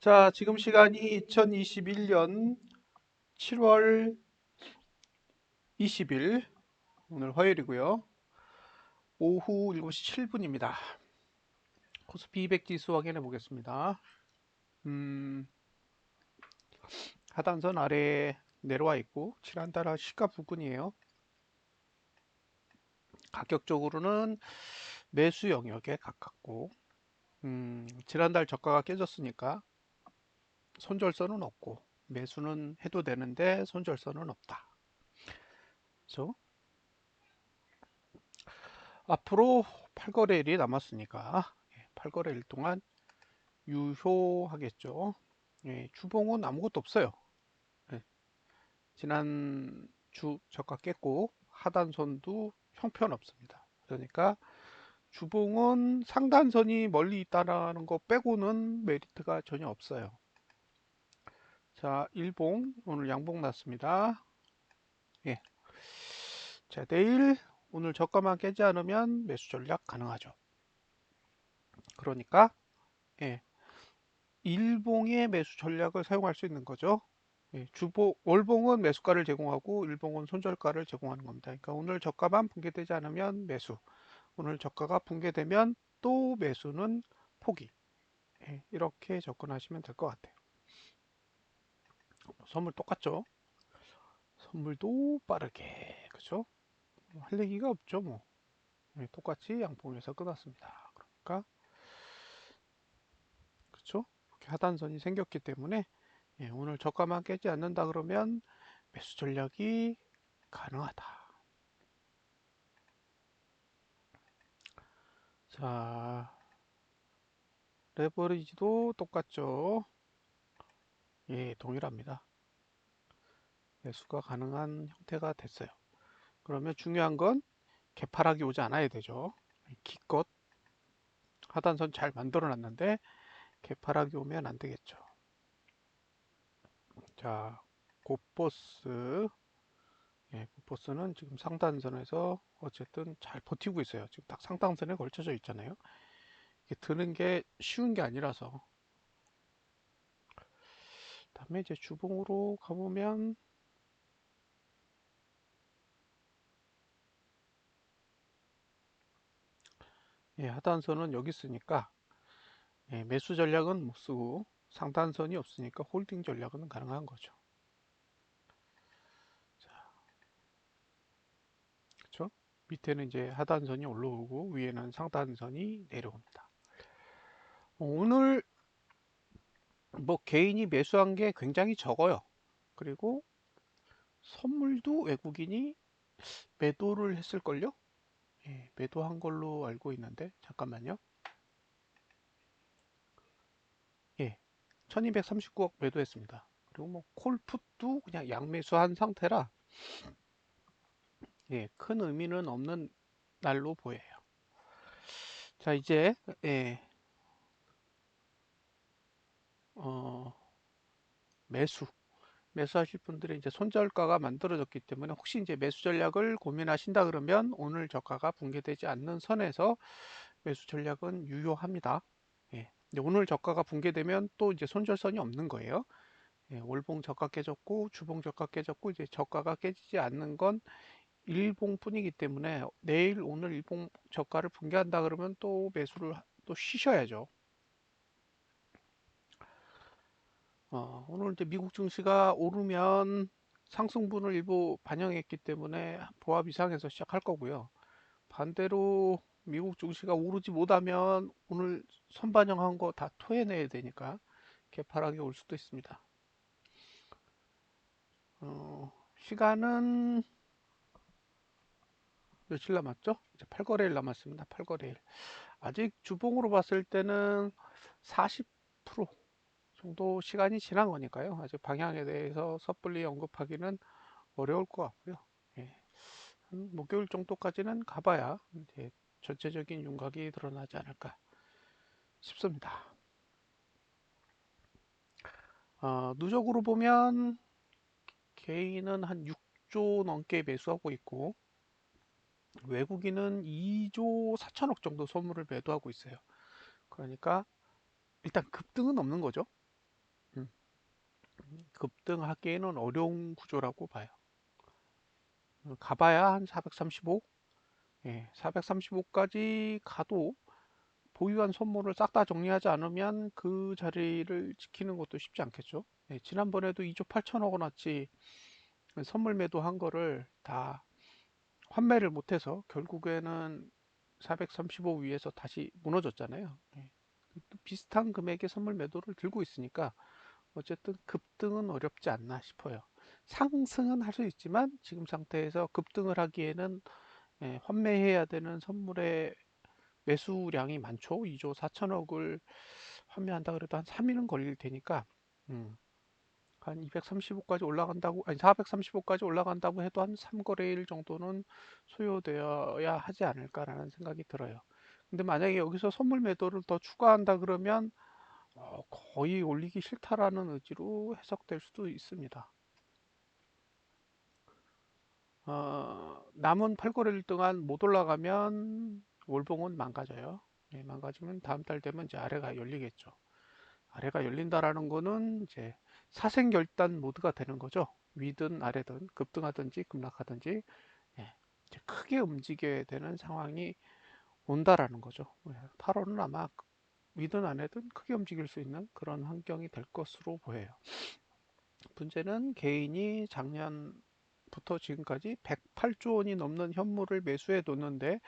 자, 지금 시간이 2021년 7월 20일, 오늘 화요일이고요. 오후 7시 7분입니다. 코스피 200 지수 확인해 보겠습니다. 음, 하단선 아래에 내려와 있고, 지난달 시가 부근이에요. 가격적으로는 매수 영역에 가깝고, 음, 지난달 저가가 깨졌으니까 손절선은 없고 매수는 해도 되는데 손절선은 없다. 그렇죠? 앞으로 8거래일이 남았으니까 8거래일 예, 동안 유효하겠죠. 예, 주봉은 아무것도 없어요. 예, 지난 주 저가 깼고 하단선도 형편없습니다. 그러니까 주봉은 상단선이 멀리 있다는 거 빼고는 메리트가 전혀 없어요. 자, 일봉 오늘 양봉 났습니다. 예. 자, 내일 오늘 저가만 깨지 않으면 매수 전략 가능하죠. 그러니까 예. 일봉의 매수 전략을 사용할 수 있는 거죠. 예, 주봉 월봉은 매수가를 제공하고 일봉은 손절가를 제공하는 겁니다. 그러니까 오늘 저가만 붕괴되지 않으면 매수, 오늘 저가가 붕괴되면 또 매수는 포기. 예, 이렇게 접근하시면 될 것 같아요. 선물 똑같죠? 선물도 빠르게, 그죠? 할 얘기가 없죠, 뭐. 네, 똑같이 양봉에서 끝났습니다. 그러니까, 그쵸? 이렇게 하단선이 생겼기 때문에, 예, 오늘 저가만 깨지 않는다 그러면 매수 전략이 가능하다. 자, 레버리지도 똑같죠? 예, 동일합니다. 매수가 가능한 형태가 됐어요. 그러면 중요한 건 개파락이 오지 않아야 되죠. 기껏 하단선 잘 만들어 놨는데 개파락이 오면 안 되겠죠. 자, 고버스 예, 고버스는 지금 상단선에서 어쨌든 잘 버티고 있어요. 지금 딱 상단선에 걸쳐져 있잖아요. 이게 드는 게 쉬운 게 아니라서 다음에 이제 주봉으로 가보면 예, 하단선은 여기 있으니까 예, 매수 전략은 못 쓰고 상단선이 없으니까 홀딩 전략은 가능한 거죠. 자, 그렇죠? 밑에는 이제 하단선이 올라오고 위에는 상단선이 내려옵니다. 오늘 뭐 개인이 매수한 게 굉장히 적어요. 그리고 선물도 외국인이 매도를 했을걸요? 예, 매도한 걸로 알고 있는데 잠깐만요. 예, 1239억 매도했습니다. 그리고 뭐 콜풋도 그냥 양매수한 상태라 예, 큰 의미는 없는 날로 보여요. 자, 이제 예, 어, 매수 매수하실 분들의 이제 손절가가 만들어졌기 때문에 혹시 이제 매수 전략을 고민하신다 그러면 오늘 저가가 붕괴되지 않는 선에서 매수 전략은 유효합니다. 예. 오늘 저가가 붕괴되면 또 이제 손절선이 없는 거예요. 예, 월봉 저가 깨졌고 주봉 저가 깨졌고 이제 저가가 깨지지 않는 건 일봉뿐이기 때문에 내일 오늘 일봉 저가를 붕괴한다 그러면 또 매수를 또 쉬셔야죠. 어, 오늘 이제 미국 증시가 오르면 상승분을 일부 반영했기 때문에 보합 이상에서 시작할 거고요. 반대로 미국 증시가 오르지 못하면 오늘 선반영한 거 다 토해내야 되니까 개파락이 올 수도 있습니다. 어, 시간은 며칠 남았죠? 이제 8거래일 남았습니다. 8거래일. 아직 주봉으로 봤을 때는 40% 정도 시간이 지난 거니까요. 아직 방향에 대해서 섣불리 언급하기는 어려울 것 같고요. 예. 한 목요일 정도까지는 가봐야 이제 전체적인 윤곽이 드러나지 않을까 싶습니다. 어, 누적으로 보면 개인은 한 6조 넘게 매수하고 있고 외국인은 2조 4천억 정도 선물을 매도하고 있어요. 그러니까 일단 급등은 없는 거죠. 급등하기에는 어려운 구조라고 봐요. 가봐야 한 435? 예, 435까지 가도 보유한 선물을 싹 다 정리하지 않으면 그 자리를 지키는 것도 쉽지 않겠죠. 예, 지난번에도 2조 8천억 원어치 선물 매도한 거를 다 환매를 못해서 결국에는 435 위에서 다시 무너졌잖아요. 예. 비슷한 금액의 선물 매도를 들고 있으니까 어쨌든 급등은 어렵지 않나 싶어요. 상승은 할 수 있지만 지금 상태에서 급등을 하기에는 예, 환매해야 되는 선물의 매수량이 많죠. 2조 4천억을 환매한다 그래도 한 3일은 걸릴 테니까 음, 한 235까지 올라간다고 아니 435까지 올라간다고 해도 한 3거래일 정도는 소요되어야 하지 않을까라는 생각이 들어요. 근데 만약에 여기서 선물 매도를 더 추가한다 그러면 어, 거의 올리기 싫다라는 의지로 해석될 수도 있습니다. 어, 남은 8거래일 동안 못 올라가면 월봉은 망가져요. 네, 망가지면 다음 달 되면 이제 아래가 열리겠죠. 아래가 열린다라는 거는 이제 사생결단 모드가 되는 거죠. 위든 아래든 급등하든지 급락하든지 예, 크게 움직여야 되는 상황이 온다라는 거죠. 8월은 예, 아마 위든 안에든 크게 움직일 수 있는 그런 환경이 될 것으로 보여요. 문제는 개인이 작년부터 지금까지 108조 원이 넘는 현물을 매수해 뒀는데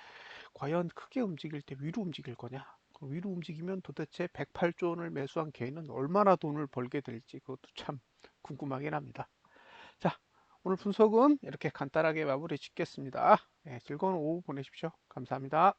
과연 크게 움직일 때 위로 움직일 거냐? 위로 움직이면 도대체 108조 원을 매수한 개인은 얼마나 돈을 벌게 될지 그것도 참 궁금하긴 합니다. 자, 오늘 분석은 이렇게 간단하게 마무리 짓겠습니다. 네, 즐거운 오후 보내십시오. 감사합니다.